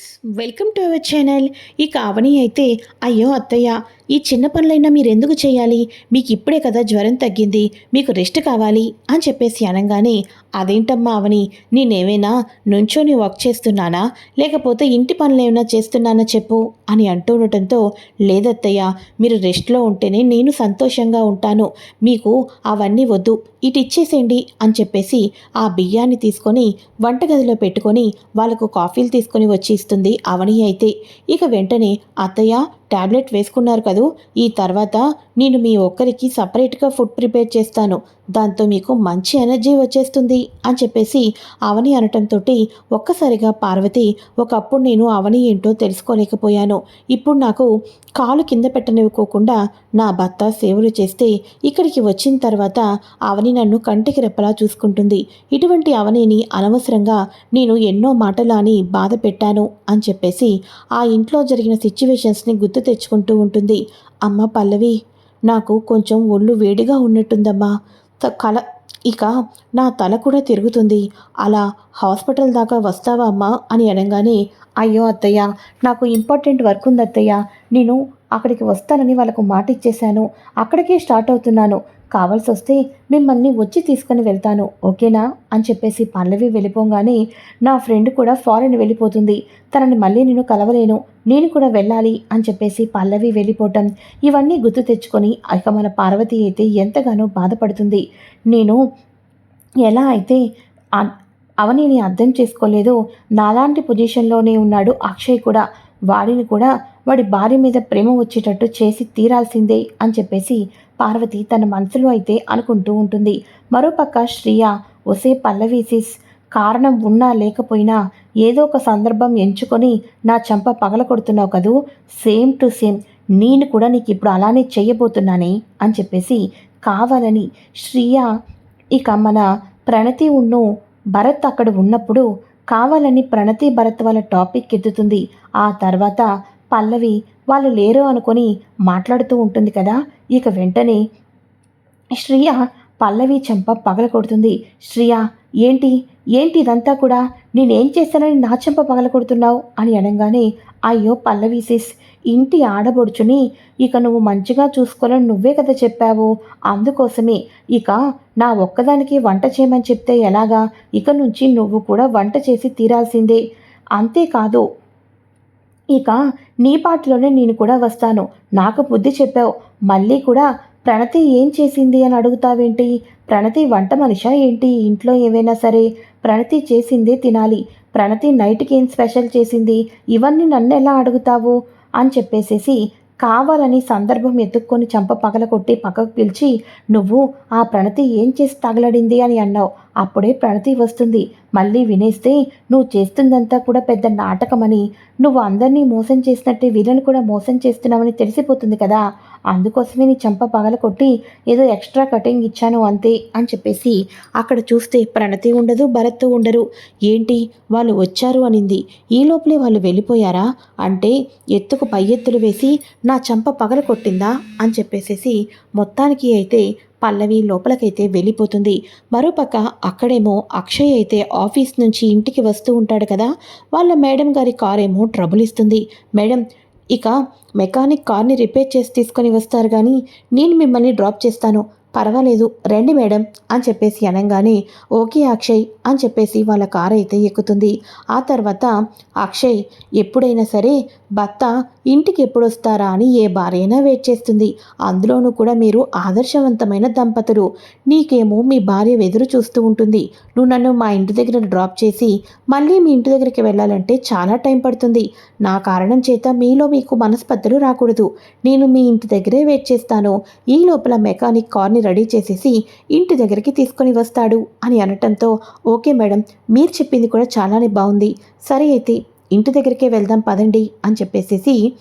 Friends welcome to our channel. ఈ కావని అయితే అయ్యో అత్తయ్య ఈ చిన్న పనులైనా మీరెందుకు చేయాలి? మీకు ఇప్పుడే కదా జ్వరం తగ్గింది. మీకు రెస్ట్ కావాలి అని చెప్పేసి అనగానే అదేంటమ్మా అవని? నేనేమైనా నుంచొని వర్క్ చేస్తున్నానా? లేకపోతే ఇంటి పనులు ఏమైనా చేస్తున్నానా చెప్పు అని అంటూ ఉండటంతో లేదత్తయ్య మీరు రెస్ట్లో ఉంటేనే నేను సంతోషంగా ఉంటాను. మీకు అవన్నీ వద్దు. ఇటు ఇచ్చేసేయండి అని చెప్పేసి ఆ బియ్యాన్ని తీసుకొని వంటగదిలో పెట్టుకొని వాళ్ళకు కాఫీలు తీసుకొని వచ్చి ఇస్తుంది అవని అయితే. ఇక వెంటనే అత్తయ్య టాబ్లెట్ వేసుకున్నారు కదా? ఈ తర్వాత నేను మీ ఒక్కరికి సపరేట్గా ఫుడ్ ప్రిపేర్ చేస్తాను. దాంతో మీకు మంచి ఎనర్జీ వచ్చేస్తుంది అని చెప్పేసి అవని అనటంతో ఒక్కసారిగా పార్వతి ఒకప్పుడు నేను అవని ఏంటో తెలుసుకోలేకపోయాను. ఇప్పుడు నాకు కాలు కింద పెట్టనివ్వకోకుండా నా భర్త సేవలు చేస్తే ఇక్కడికి వచ్చిన తర్వాత అవని నన్ను కంటికి రెప్పలా చూసుకుంటుంది. ఇటువంటి అవనిని అనవసరంగా నేను ఎన్నో మాటలు అని బాధ పెట్టాను అని చెప్పేసి ఆ ఇంట్లో జరిగిన సిచ్యువేషన్స్ని గుర్తు తెచ్చుకుంటూ ఉంటుంది. అమ్మ పల్లవి నాకు కొంచెం ఒళ్ళు వేడిగా ఉన్నట్టుందమ్మా. త- కల ఇక నా తల కూడా తిరుగుతుంది. అలా హాస్పిటల్ దాకా వస్తావా అమ్మా? అని అనగానే అయ్యో అత్తయ్య నాకు ఇంపార్టెంట్ వర్క్ ఉంది అత్తయ్య. నేను అక్కడికి వస్తానని వాళ్ళకు మాట ఇచ్చేశాను అక్కడికే స్టార్ట్ అవుతున్నాను. కావాల్సి వస్తే మిమ్మల్ని వచ్చి తీసుకొని వెళ్తాను ఓకేనా? అని చెప్పేసి పల్లవి వెళ్ళిపోగానే నా ఫ్రెండ్ కూడా ఫారెన్ వెళ్ళిపోతుంది. తనని మళ్ళీ నేను కలవలేను. నేను కూడా వెళ్ళాలి అని చెప్పేసి పల్లవి వెళ్ళిపోవటం ఇవన్నీ గుర్తు తెచ్చుకొని ఇక మన పార్వతి అయితే ఎంతగానో బాధపడుతుంది. నేను ఎలా అయితే అ- అవనిని అర్థం చేసుకోలేదో నాలాంటి పొజిషన్లోనే ఉన్నాడు అక్షయ్ కూడా. వాడిని కూడా వాడి భార్య మీద ప్రేమ వచ్చేటట్టు చేసి తీరాల్సిందే అని చెప్పేసి పార్వతి తన మనసులో అయితే అనుకుంటూ ఉంటుంది. మరోపక్క శ్రియ ఒసే పల్లవీసిస్ కారణం ఉన్నా లేకపోయినా ఏదో ఒక సందర్భం ఎంచుకొని నా చంప పగల కొడుతున్నావు కదూ? Same to same. నేను కూడా నీకు ఇప్పుడు అలానే చేయబోతున్నానే అని చెప్పేసి కావాలని శ్రియ ఇక మన ప్రణతి ఉన్ను భరత్ అక్కడ ఉన్నప్పుడు కావాలని ప్రణతి భరత్ వాళ్ళ టాపిక్ ఎత్తుతుంది. ఆ తర్వాత పల్లవి వాళ్ళు లేరు అనుకొని మాట్లాడుతూ ఉంటుంది కదా. ఇక వెంటనే శ్రియ పల్లవి చెంప పగల కొడుతుంది. శ్రియ ఏంటి? ఏంటి ఇదంతా కూడా? నేనేం చేశానని నా చెంప పగల కొడుతున్నావు? అని అనగానే అయ్యో పల్లవి సిస్ ఇంటి ఆడబొడుచుని ఇక నువ్వు మంచిగా చూసుకోవాలని నువ్వే కదా చెప్పావు. అందుకోసమే ఇక నా ఒక్కదానికి వంట చేయమని చెప్తే ఎలాగా? ఇక నుంచి నువ్వు కూడా వంట చేసి తీరాల్సిందే. అంతేకాదు ఇక నీ పాటలోనే నేను కూడా వస్తాను. నాకు బుద్ధి చెప్పావు. మళ్ళీ కూడా ప్రణతి ఏం చేసింది అని అడుగుతావేంటి? ప్రణతి వంట మనిషా ఏంటి? ఇంట్లో ఏవైనా సరే ప్రణతి చేసిందే తినాలి. ప్రణతి నైట్కి ఏం స్పెషల్ చేసింది? ఇవన్నీ నన్ను ఎలా అడుగుతావు? అని చెప్పేసేసి కావాలని సందర్భం ఎత్తుక్కొని చంప పగల కొట్టి పక్కకు పిలిచి నువ్వు ఆ ప్రణతి ఏం చేసి తగలడింది అని అన్నావు. అప్పుడే ప్రణతి వస్తుంది. మళ్ళీ వినేస్తే నువ్వు చేస్తుందంతా కూడా పెద్ద నాటకమని. నువ్వు అందరినీ మోసం చేసినట్టే వీళ్ళని కూడా మోసం చేస్తున్నావని తెలిసిపోతుంది కదా. అందుకోసమే నీ చంప పగల కొట్టి ఏదో ఎక్స్ట్రా కటింగ్ ఇచ్చాను అంతే అని చెప్పేసి అక్కడ చూస్తే ప్రణతి ఉండదు భరత్ ఉండరు. ఏంటి? వాళ్ళు వచ్చారు అనింది. ఈ లోపలే వాళ్ళు వెళ్ళిపోయారా? అంటే ఎత్తుకు పై ఎత్తులు వేసి నా చంప పగల కొట్టిందా? అని చెప్పేసేసి మొత్తానికి అయితే పల్లవి లోపలికైతే వెళ్ళిపోతుంది. మరోపక్క అక్కడేమో అక్షయ్ అయితే ఆఫీస్ నుంచి ఇంటికి వస్తూ ఉంటాడు కదా. వాళ్ళ మేడం గారి కార్ ఏమో ట్రబుల్ ఇస్తుంది. మేడం ఇక మెకానిక్ కార్ని రిపేర్ చేసి తీసుకొని వస్తారు కానీ నేను మిమ్మల్ని డ్రాప్ చేస్తాను. పర్వాలేదు రండి మేడం అని చెప్పేసి అనగానే ఓకే అక్షయ్ అని చెప్పేసి వాళ్ళ కారు అయితే ఎక్కుతుంది. ఆ తర్వాత అక్షయ్ ఎప్పుడైనా సరే భర్త ఇంటికి ఎప్పుడొస్తారా అని ఏ భార్య అయినా వెయిట్ చేస్తుంది. అందులోనూ కూడా మీరు ఆదర్శవంతమైన దంపతులు. నీకేమో మీ భార్య ఎదురు చూస్తూ ఉంటుంది. నువ్వు నన్ను మా ఇంటి దగ్గర డ్రాప్ చేసి మళ్ళీ మీ ఇంటి దగ్గరికి వెళ్ళాలంటే చాలా టైం పడుతుంది. నా కారణం చేత మీలో మీకు మనస్పర్ధలు రాకూడదు. నేను మీ ఇంటి దగ్గరే వెయిట్ చేస్తాను. ఈ లోపల మెకానిక్ కార్ని రెడీ చేసేసి ఇంటి దగ్గరికి తీసుకొని వస్తాడు అని అనటంతో ఓకే మేడం మీరు చెప్పింది కూడా చాలానే బాగుంది. సరే అయితే ఇంటి దగ్గరికే వెళ్దాం పదండి అని చెప్పేసేసి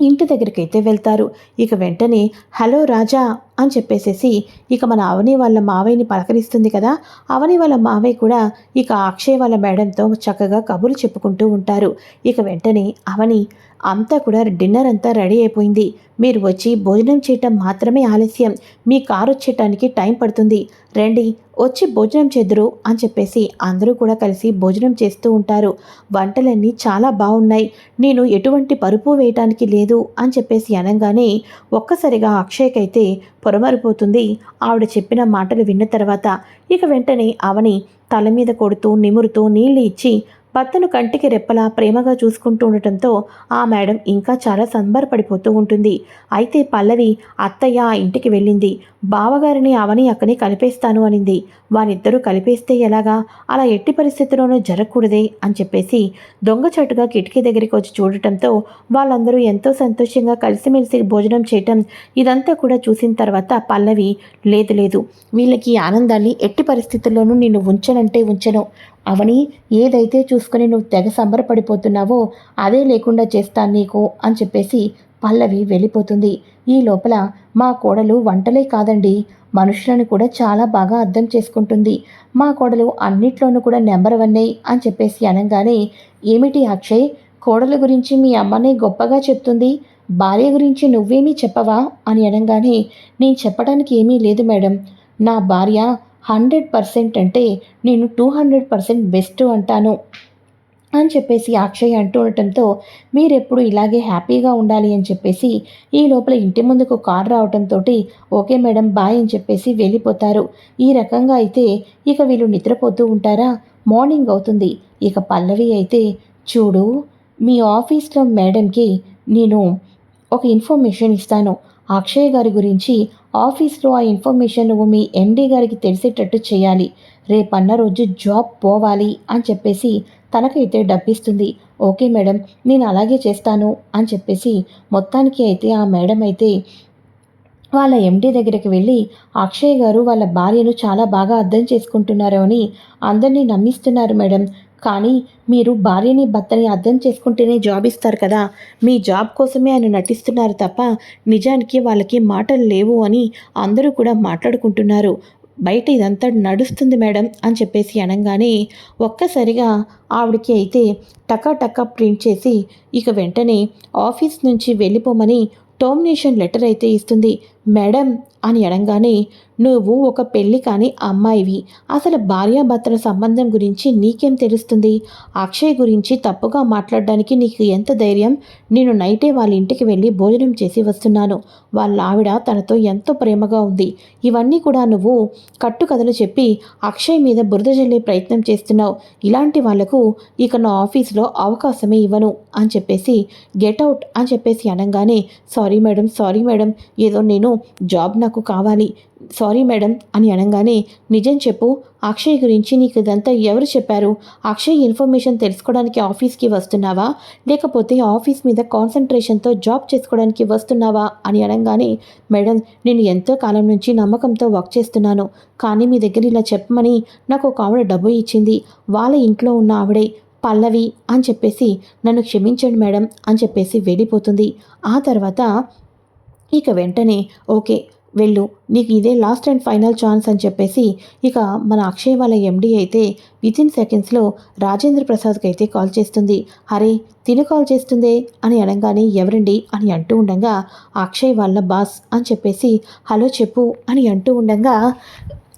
ఇంటి దగ్గరికి అయితే వెళ్తారు. ఇక వెంటనే హలో రాజా అని చెప్పేసేసి ఇక మన అవని వాళ్ళ మావయ్యని పలకరిస్తుంది కదా. అవని వాళ్ళ మావయ్య కూడా ఇక అక్షయ్ వాళ్ళ మేడంతో చక్కగా కబుర్లు చెప్పుకుంటూ ఉంటారు. ఇక వెంటనే అవని అంతా కూడా డిన్నర్ అంతా రెడీ అయిపోయింది. మీరు వచ్చి భోజనం చేయటం మాత్రమే ఆలస్యం. మీ కారు వచ్చేయటానికి టైం పడుతుంది. రండి వచ్చి భోజనం చేద్దురు అని చెప్పేసి అందరూ కూడా కలిసి భోజనం చేస్తూ ఉంటారు. వంటలన్నీ చాలా బాగున్నాయి. నేను ఎటువంటి పరుపు వేయటానికి లేదు అని చెప్పేసి అనగానే ఒక్కసారిగా అక్షయ్కైతే పొరమరిపోతుంది. ఆవిడ చెప్పిన మాటలు విన్న తర్వాత ఇక వెంటనే అవని తల మీద కొడుతూ నిమురుతూ నీళ్ళు ఇచ్చి భర్తను కంటికి రెప్పలా ప్రేమగా చూసుకుంటూ ఉండటంతో ఆ మేడం ఇంకా చాలా సంబరపడిపోతూ ఉంటుంది. అయితే పల్లవి అత్తయ్య ఆ ఇంటికి వెళ్ళింది. బావగారిని అవని అక్కని కలిపేస్తాను అనింది. వారిద్దరూ కలిపేస్తే ఎలాగా? అలా ఎట్టి పరిస్థితిలోనూ జరగకూడదే అని చెప్పేసి దొంగచాటుగా కిటికీ దగ్గరికి వచ్చి చూడటంతో వాళ్ళందరూ ఎంతో సంతోషంగా కలిసిమెలిసి భోజనం చేయటం ఇదంతా కూడా చూసిన తర్వాత పల్లవి లేదు లేదు వీళ్ళకి ఆనందాన్ని ఎట్టి పరిస్థితుల్లోనూ నేను ఉంచనంటే ఉంచను. అవని ఏదైతే చూసుకుని నువ్వు తెగ సంబరపడిపోతున్నావో అదే లేకుండా చేస్తాను నీకు అని చెప్పేసి పల్లవి వెళ్ళిపోతుంది. ఈ లోపల మా కోడలు వంటలే కాదండి. మనుషులను కూడా చాలా బాగా అర్థం చేసుకుంటుంది. మా కోడలు అన్నిట్లోనూ కూడా నెంబర్ వన్నే అని చెప్పేసి అనగానే ఏమిటి అక్షయ్? కోడలు గురించి మీ అమ్మనే గొప్పగా చెప్తుంది. భార్య గురించి నువ్వేమీ చెప్పవా? అని అనగానే నేను చెప్పడానికి ఏమీ లేదు మేడం. నా భార్య హండ్రెడ్ పర్సెంట్ అంటే నేను టూ హండ్రెడ్ పర్సెంట్ బెస్ట్ అంటాను అని చెప్పేసి అక్షయ్ అంటూ ఉండటంతో మీరెప్పుడు ఇలాగే హ్యాపీగా ఉండాలి అని చెప్పేసి ఈ లోపల ఇంటి ముందుకు కార్ రావడంతో ఓకే మేడం బాయ్ అని చెప్పేసి వెళ్ళిపోతారు. ఈ రకంగా అయితే ఇక వీళ్ళు నిద్రపోతూ ఉంటారా? మార్నింగ్ అవుతుంది. ఇక పల్లవి అయితే చూడు మీ ఆఫీస్లో మేడంకి నేను ఒక ఇన్ఫర్మేషన్ ఇస్తాను. అక్షయ్ గారి గురించి ఆఫీస్లో ఆ ఇన్ఫర్మేషన్ నువ్వు మీ ఎండీ గారికి తెలిసేటట్టు చేయాలి. రేపన్న రోజు జాబ్ పోవాలి అని చెప్పేసి తనకైతే డబ్బిస్తుంది. ఓకే మేడం నేను అలాగే చేస్తాను అని చెప్పేసి మొత్తానికి అయితే ఆ మేడం అయితే వాళ్ళ ఎండీ దగ్గరికి వెళ్ళి అక్షయ్ గారు వాళ్ళ భార్యను చాలా బాగా అర్థం చేసుకుంటున్నారు అని అందరినీ నమ్మిస్తున్నారు మేడం. కానీ మీరు భార్యని భర్తని అర్థం చేసుకుంటేనే జాబ్ ఇస్తారు కదా. మీ జాబ్ కోసమే ఆయన నటిస్తున్నారు తప్ప నిజానికి వాళ్ళకి మాటలు లేవు అని అందరూ కూడా మాట్లాడుకుంటున్నారు. బయట ఇదంతా నడుస్తుంది మేడం అని చెప్పేసి అనగానే ఒక్కసారిగా ఆవిడకి అయితే టకా టకా ప్రింట్ చేసి ఇక వెంటనే ఆఫీస్ నుంచి వెళ్ళిపోమని టర్మినేషన్ లెటర్ అయితే ఇస్తుంది. మేడం అని అనగానే నువ్వు ఒక పెళ్ళి కాని అమ్మాయివి. అసలు భార్యాభర్తల సంబంధం గురించి నీకేం తెలుస్తుంది? అక్షయ్ గురించి తప్పుగా మాట్లాడడానికి నీకు ఎంత ధైర్యం? నేను నైటే వాళ్ళ ఇంటికి వెళ్ళి భోజనం చేసి వస్తున్నాను. వాళ్ళ ఆవిడ తనతో ఎంతో ప్రేమగా ఉంది. ఇవన్నీ కూడా నువ్వు కట్టుకథలు చెప్పి అక్షయ్ మీద బురద జల్లే ప్రయత్నం చేస్తున్నావు. ఇలాంటి వాళ్ళకు ఇక నా ఆఫీస్లో అవకాశమే ఇవ్వను అని చెప్పేసి గెట్ అవుట్ అని చెప్పేసి అనగానే సారీ మేడం సారీ మేడం ఏదో నేను జాబ్ నాకు కావాలి. సారీ మేడం అని అనగానే నిజం చెప్పు అక్షయ్ గురించి నీకు ఇదంతా ఎవరు చెప్పారు? అక్షయ్ ఇన్ఫర్మేషన్ తెలుసుకోవడానికి ఆఫీస్కి వస్తున్నావా? లేకపోతే ఆఫీస్ మీద కాన్సన్ట్రేషన్తో జాబ్ చేసుకోవడానికి వస్తున్నావా? అని అనగానే మేడం నేను ఎంతో కాలం నుంచి నమ్మకంతో వర్క్ చేస్తున్నాను. కానీ మీ దగ్గర ఇలా చెప్పమని నాకు ఒక ఆవిడ డబ్బు ఇచ్చింది. వాళ్ళ ఇంట్లో ఉన్న ఆవిడే పల్లవి అని చెప్పేసి నన్ను క్షమించండి మేడం అని చెప్పేసి వెళ్ళిపోతుంది. ఆ తర్వాత ఇక వెంటనే ఓకే వెళ్ళు నీకు ఇదే లాస్ట్ అండ్ ఫైనల్ ఛాన్స్ అని చెప్పేసి ఇక మన అక్షయ్ వాళ్ళ ఎండీ అయితే వితిన్ సెకండ్స్లో రాజేంద్ర ప్రసాద్కి అయితే కాల్ చేస్తుంది. అరే తిను కాల్ చేస్తుందే? అని అనగానే ఎవరండి? అని అంటూ ఉండగా అక్షయ్ వాళ్ళ బాస్ అని చెప్పేసి హలో చెప్పు అని అంటూ ఉండగా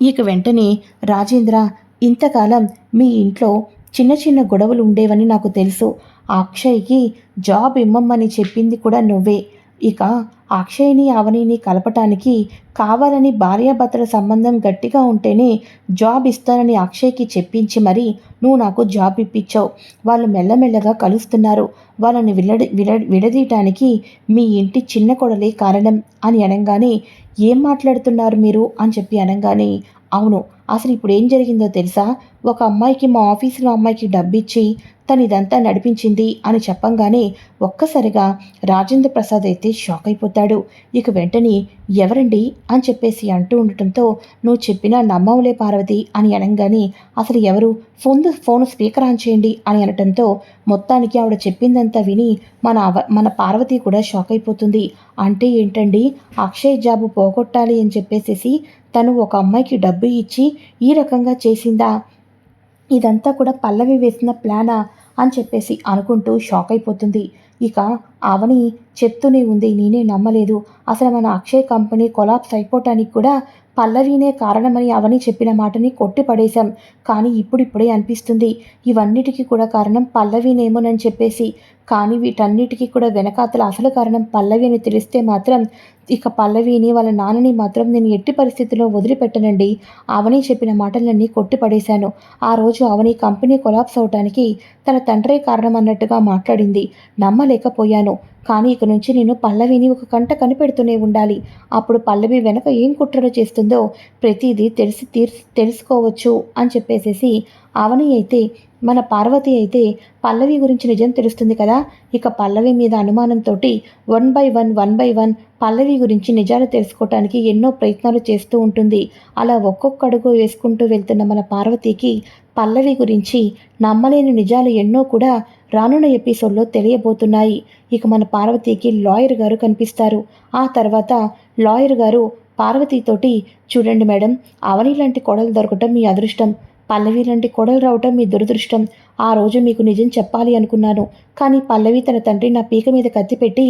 ఇక వెంటనే రాజేంద్ర ఇంతకాలం మీ ఇంట్లో చిన్న చిన్న గొడవలు ఉండేవని నాకు తెలుసు. అక్షయ్కి జాబ్ ఇమ్మమ్మని చెప్పింది కూడా నువ్వే. ఇక అక్షయ్ని అవనిని కలపటానికి కావాలని భార్యాభర్తల సంబంధం గట్టిగా ఉంటేనే జాబ్ ఇస్తానని అక్షయ్కి చెప్పించి మరి నువ్వు నాకు జాబ్ ఇప్పించావు వాళ్ళు మెల్లమెల్లగా కలుస్తున్నారు. వాళ్ళని విడడి విడ విడదీయటానికి మీ ఇంటి చిన్న కొడలే కారణం అని అనగానే ఏం మాట్లాడుతున్నారు మీరు? అని చెప్పి అనగానే అవును అసలు ఇప్పుడు ఏం జరిగిందో తెలుసా? ఒక అమ్మాయికి మా ఆఫీసులో అమ్మాయికి డబ్బిచ్చి తను ఇదంతా నడిపించింది అని చెప్పంగానే ఒక్కసారిగా రాజేంద్ర ప్రసాద్ అయితే షాక్ అయిపోతాడు. ఇక వెంటనే ఎవరండి అని చెప్పేసి అంటూ ఉండటంతో నువ్వు చెప్పినా నమ్మవులే పార్వతి అని అనగానే అసలు ఎవరు? ఫోన్ ఫోన్ స్పీకర్ ఆన్ చేయండి అని అనటంతో మొత్తానికి ఆవిడ చెప్పిందంతా విని మన మన పార్వతి కూడా షాక్ అయిపోతుంది. అంటే ఏంటండి? అక్షయ్ జాబు పోగొట్టాలి అని చెప్పేసేసి తను ఒక అమ్మాయికి డబ్బు ఇచ్చి ఈ రకంగా చేసిందా? ఇదంతా కూడా పల్లవి వేసిన ప్లానా? అని చెప్పేసి అనుకుంటూ షాక్ అయిపోతుంది. ఇక అవని చెప్తూనే ఉంది నేనే నమ్మలేదు. అసలు మన అక్షయ్ కంపెనీ కొలాప్స్ అయిపోవటానికి కూడా పల్లవినే కారణమని అవని చెప్పిన మాటని కొట్టి పడేశాం కానీ ఇప్పుడిప్పుడే అనిపిస్తుంది ఇవన్నిటికీ కూడా కారణం పల్లవినేమోనని చెప్పేసి. కానీ వీటన్నిటికీ కూడా వెనకాతల అసలు కారణం పల్లవి అని తెలిస్తే మాత్రం ఇక పల్లవిని వాళ్ళ నాన్నని మాత్రం నేను ఎట్టి పరిస్థితుల్లో వదిలిపెట్టనండి. అవని చెప్పిన మాటలన్నీ కొట్టి పడేశాను ఆ రోజు అవని కంపెనీ కొలాప్స్ అవటానికి తన తండ్రే కారణం అన్నట్టుగా మాట్లాడింది. నమ్మలేకపోయాను. కానీ ఇక నుంచి నేను పల్లవిని ఒక కంట కనిపెడుతూనే ఉండాలి. అప్పుడు పల్లవి వెనక ఏం కుట్రలు చేస్తుందో ప్రతిదీ తెలిసి తీర్చి తెలుసుకోవచ్చు అని చెప్పేసేసి అవని అయితే మన పార్వతి అయితే పల్లవి గురించి నిజం తెలుస్తుంది కదా? ఇక పల్లవి మీద అనుమానంతో one by one one by one Pallavi గురించి నిజాలు తెలుసుకోవటానికి ఎన్నో ప్రయత్నాలు చేస్తూ ఉంటుంది. అలా ఒక్కొక్క అడుగు వేసుకుంటూ వెళ్తున్న మన పార్వతికి పల్లవి గురించి నమ్మలేని నిజాలు ఎన్నో కూడా రానున్న ఎపిసోడ్లో తెలియబోతున్నాయి. ఇక మన పార్వతికి లాయర్ గారు కనిపిస్తారు. ఆ తర్వాత లాయర్ గారు పార్వతీతోటి చూడండి మేడం అవని లాంటి కొడలు దొరకటం మీ అదృష్టం. పల్లవి లాంటి కొడలు రావటం మీ దురదృష్టం. ఆ రోజు మీకు నిజం చెప్పాలి అనుకున్నాను. కానీ పల్లవి తన తండ్రి నా పీక మీద కత్తి పెట్టి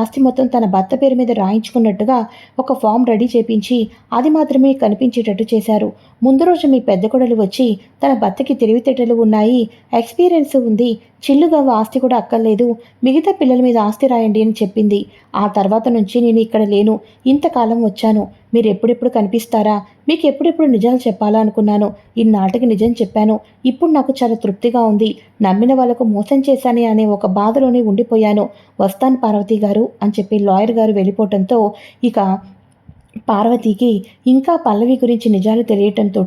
ఆస్తి మొత్తం తన భర్త పేరు మీద రాయించుకున్నట్టుగా ఒక ఫామ్ రెడీ చేపించి అది మాత్రమే కనిపించేటట్టు చేశారు. ముందు రోజు మీ పెద్ద కొడలు వచ్చి తన భర్తకి తెలివితేటలు ఉన్నాయి ఎక్స్పీరియన్స్ ఉంది చిల్లుగా ఆస్తి కూడా అక్కర్లేదు. మిగతా పిల్లల మీద ఆస్తి రాయండి అని చెప్పింది. ఆ తర్వాత నుంచి నేను ఇక్కడ లేను. ఇంతకాలం వచ్చాను. మీరు ఎప్పుడెప్పుడు కనిపిస్తారా? మీకు ఎప్పుడెప్పుడు నిజాలు చెప్పాలా అనుకున్నాను. ఇన్నాటికి నిజం చెప్పాను. ఇప్పుడు నాకు చాలా తృప్తిగా ఉంది. నమ్మిన వాళ్ళకు మోసం చేశానే అనే ఒక బాధలోనే ఉండిపోయాను. వస్తాను పార్వతి గారు అని చెప్పి లాయర్ గారు వెళ్ళిపోవటంతో ఇక పార్వతికి ఇంకా పల్లవి గురించి నిజాలు తెలియటంతో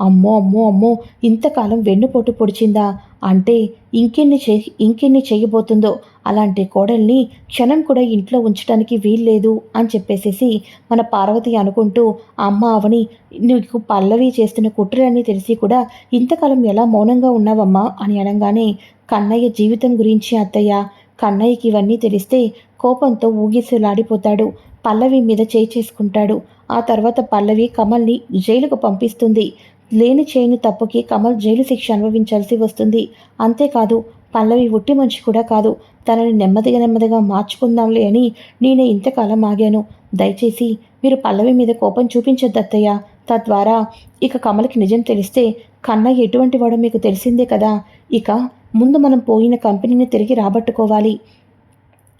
అమ్మో అమ్మో అమ్మో ఇంతకాలం వెన్నుపోటు పొడిచిందా? అంటే ఇంకెన్ని చే ఇంకెన్ని చేయబోతుందో? అలాంటి కోడల్ని క్షణం కూడా ఇంట్లో ఉంచడానికి వీల్లేదు అని చెప్పేసేసి మన పార్వతి అనుకుంటూ అమ్మ అవని నీకు పల్లవి చేస్తున్న కుట్రలన్నీ తెలిసి కూడా ఇంతకాలం ఎలా మౌనంగా ఉన్నావమ్మా? అని అనగానే కన్నయ్య జీవితం గురించి అత్తయ్య కన్నయ్యకి ఇవన్నీ తెలిస్తే కోపంతో ఊగిసలాడిపోతాడు. పల్లవి మీద చేయి చేసుకుంటాడు. ఆ తర్వాత పల్లవి కమల్ని జైలుకు పంపిస్తుంది. లేని చేయని తప్పుకి కమల్ జైలు శిక్ష అనుభవించాల్సి వస్తుంది. అంతేకాదు పల్లవి ఉట్టి మనిషి కూడా కాదు. తనని నెమ్మదిగా నెమ్మదిగా మార్చుకుందాంలే అని నేనే ఇంతకాలం ఆగాను. దయచేసి మీరు పల్లవి మీద కోపం చూపించొద్దత్తయ్య తద్వారా ఇక కమలకి నిజం తెలిస్తే కన్నయ్య ఎటువంటి వాడో మీకు తెలిసిందే కదా. ఇక ముందు మనం పోయిన కంపెనీని తిరిగి రాబట్టుకోవాలి.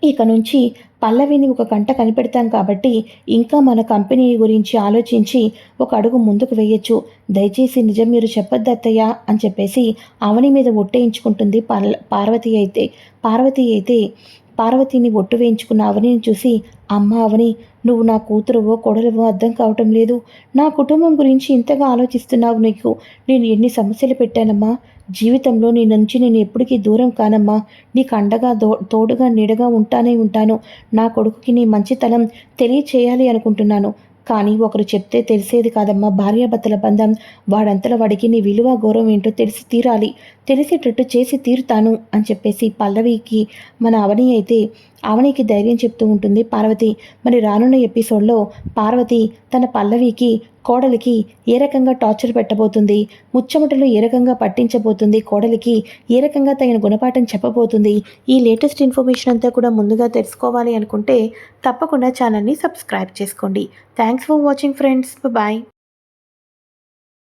ఇక నుంచి పల్లవిని ఒక గంట కనిపెడతాం కాబట్టి ఇంకా మన కంపెనీ గురించి ఆలోచించి ఒక అడుగు ముందుకు వేయొచ్చు. దయచేసి నిజం మీరు చెప్పొద్దు అత్తయ్య అని చెప్పేసి అవని మీద ఒట్టేయించుకుంటుంది పార్వతి అయితే. పార్వతి అయితే పార్వతిని ఒట్టు వేయించుకున్న అవనిని చూసి అమ్మ అవని నువ్వు నా కూతురువో కొడలువో అర్థం కావటం లేదు. నా కుటుంబం గురించి ఇంతగా ఆలోచిస్తున్నావు నీకు. నేను ఎన్ని సమస్యలు పెట్టానమ్మా. జీవితంలో నీ నుంచి నేను ఎప్పటికీ దూరం కానమ్మా. నీకు అండగా దో తోడుగా నీడగా ఉంటానే ఉంటాను. నా కొడుకుకి నీ మంచితనం తెలియచేయాలి అనుకుంటున్నాను. కానీ ఒకరు చెప్తే తెలిసేది కాదమ్మా. భార్యాభర్తల బంధం వాడంతల వాడికి నీ విలువ గౌరవం ఏంటో తెలిసి తీరాలి. తెలిసేటట్టు చేసి తీరుతాను అని చెప్పేసి పల్లవికి మన అవని అయితే అవనికి ధైర్యం చెప్తూ ఉంటుంది. పార్వతి మరి రానున్న ఎపిసోడ్లో పార్వతి తన పల్లవికి కోడలికి ఏ రకంగా టార్చర్ పెట్టబోతుంది? ముచ్చమటలు ఏ రకంగా పట్టించబోతుంది? కోడలికి ఏ రకంగా తగిన గుణపాఠం చెప్పబోతుంది? ఈ లేటెస్ట్ ఇన్ఫర్మేషన్ అంతా కూడా ముందుగా తెలుసుకోవాలి అనుకుంటే తప్పకుండా ఛానల్ని సబ్స్క్రైబ్ చేసుకోండి. Thanks for watching friends. Bye.